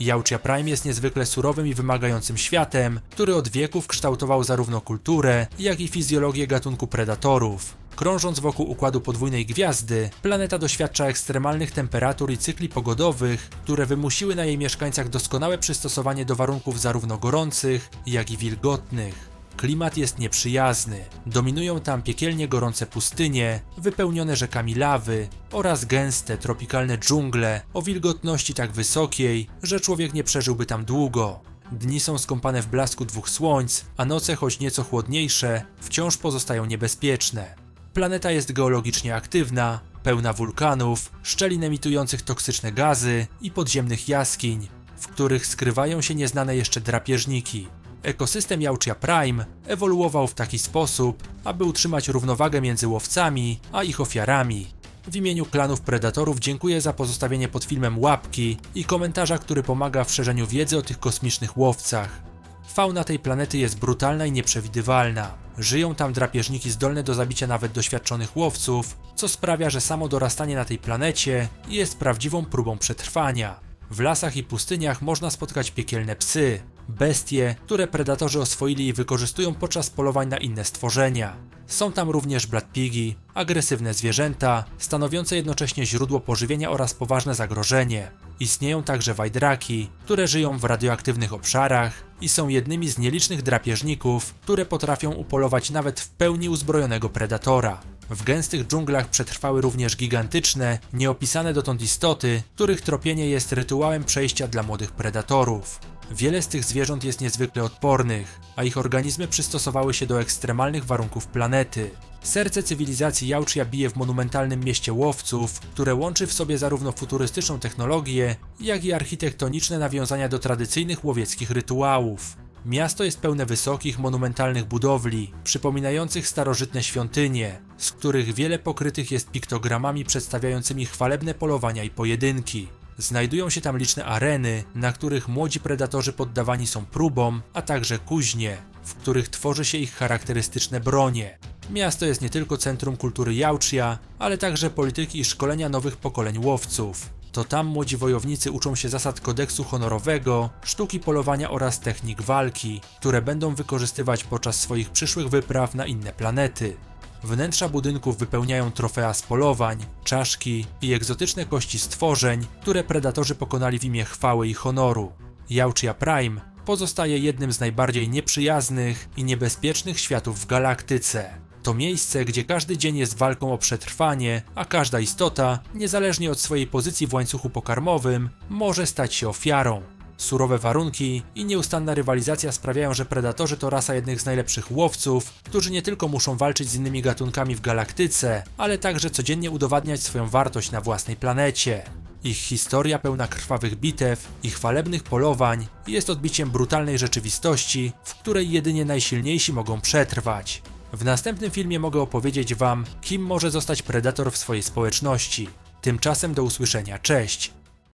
Jaucia Prime jest niezwykle surowym i wymagającym światem, który od wieków kształtował zarówno kulturę, jak i fizjologię gatunku predatorów. Krążąc wokół układu podwójnej gwiazdy, planeta doświadcza ekstremalnych temperatur i cykli pogodowych, które wymusiły na jej mieszkańcach doskonałe przystosowanie do warunków zarówno gorących, jak i wilgotnych. Klimat jest nieprzyjazny. Dominują tam piekielnie gorące pustynie, wypełnione rzekami lawy oraz gęste, tropikalne dżungle o wilgotności tak wysokiej, że człowiek nie przeżyłby tam długo. Dni są skąpane w blasku dwóch słońc, a noce, choć nieco chłodniejsze, wciąż pozostają niebezpieczne. Planeta jest geologicznie aktywna, pełna wulkanów, szczelin emitujących toksyczne gazy i podziemnych jaskiń, w których skrywają się nieznane jeszcze drapieżniki. Ekosystem Jaucia Prime ewoluował w taki sposób, aby utrzymać równowagę między łowcami a ich ofiarami. W imieniu klanów predatorów dziękuję za pozostawienie pod filmem łapki i komentarza, który pomaga w szerzeniu wiedzy o tych kosmicznych łowcach. Fauna tej planety jest brutalna i nieprzewidywalna. Żyją tam drapieżniki zdolne do zabicia nawet doświadczonych łowców, co sprawia, że samo dorastanie na tej planecie jest prawdziwą próbą przetrwania. W lasach i pustyniach można spotkać piekielne psy, bestie, które predatorzy oswoili i wykorzystują podczas polowań na inne stworzenia. Są tam również bladpigi, agresywne zwierzęta, stanowiące jednocześnie źródło pożywienia oraz poważne zagrożenie. Istnieją także wajdraki, które żyją w radioaktywnych obszarach i są jednymi z nielicznych drapieżników, które potrafią upolować nawet w pełni uzbrojonego predatora. W gęstych dżunglach przetrwały również gigantyczne, nieopisane dotąd istoty, których tropienie jest rytuałem przejścia dla młodych predatorów. Wiele z tych zwierząt jest niezwykle odpornych, a ich organizmy przystosowały się do ekstremalnych warunków planety. Serce cywilizacji Jauczja bije w monumentalnym mieście łowców, które łączy w sobie zarówno futurystyczną technologię, jak i architektoniczne nawiązania do tradycyjnych łowieckich rytuałów. Miasto jest pełne wysokich, monumentalnych budowli, przypominających starożytne świątynie, z których wiele pokrytych jest piktogramami przedstawiającymi chwalebne polowania i pojedynki. Znajdują się tam liczne areny, na których młodzi predatorzy poddawani są próbom, a także kuźnie, w których tworzy się ich charakterystyczne bronie. Miasto jest nie tylko centrum kultury Jauczja, ale także polityki i szkolenia nowych pokoleń łowców. To tam młodzi wojownicy uczą się zasad kodeksu honorowego, sztuki polowania oraz technik walki, które będą wykorzystywać podczas swoich przyszłych wypraw na inne planety. Wnętrza budynków wypełniają trofea z polowań, czaszki i egzotyczne kości stworzeń, które predatorzy pokonali w imię chwały i honoru. Jauczia Prime pozostaje jednym z najbardziej nieprzyjaznych i niebezpiecznych światów w galaktyce. To miejsce, gdzie każdy dzień jest walką o przetrwanie, a każda istota, niezależnie od swojej pozycji w łańcuchu pokarmowym, może stać się ofiarą. Surowe warunki i nieustanna rywalizacja sprawiają, że predatorzy to rasa jednych z najlepszych łowców, którzy nie tylko muszą walczyć z innymi gatunkami w galaktyce, ale także codziennie udowadniać swoją wartość na własnej planecie. Ich historia pełna krwawych bitew i chwalebnych polowań jest odbiciem brutalnej rzeczywistości, w której jedynie najsilniejsi mogą przetrwać. W następnym filmie mogę opowiedzieć Wam, kim może zostać predator w swojej społeczności. Tymczasem do usłyszenia, cześć!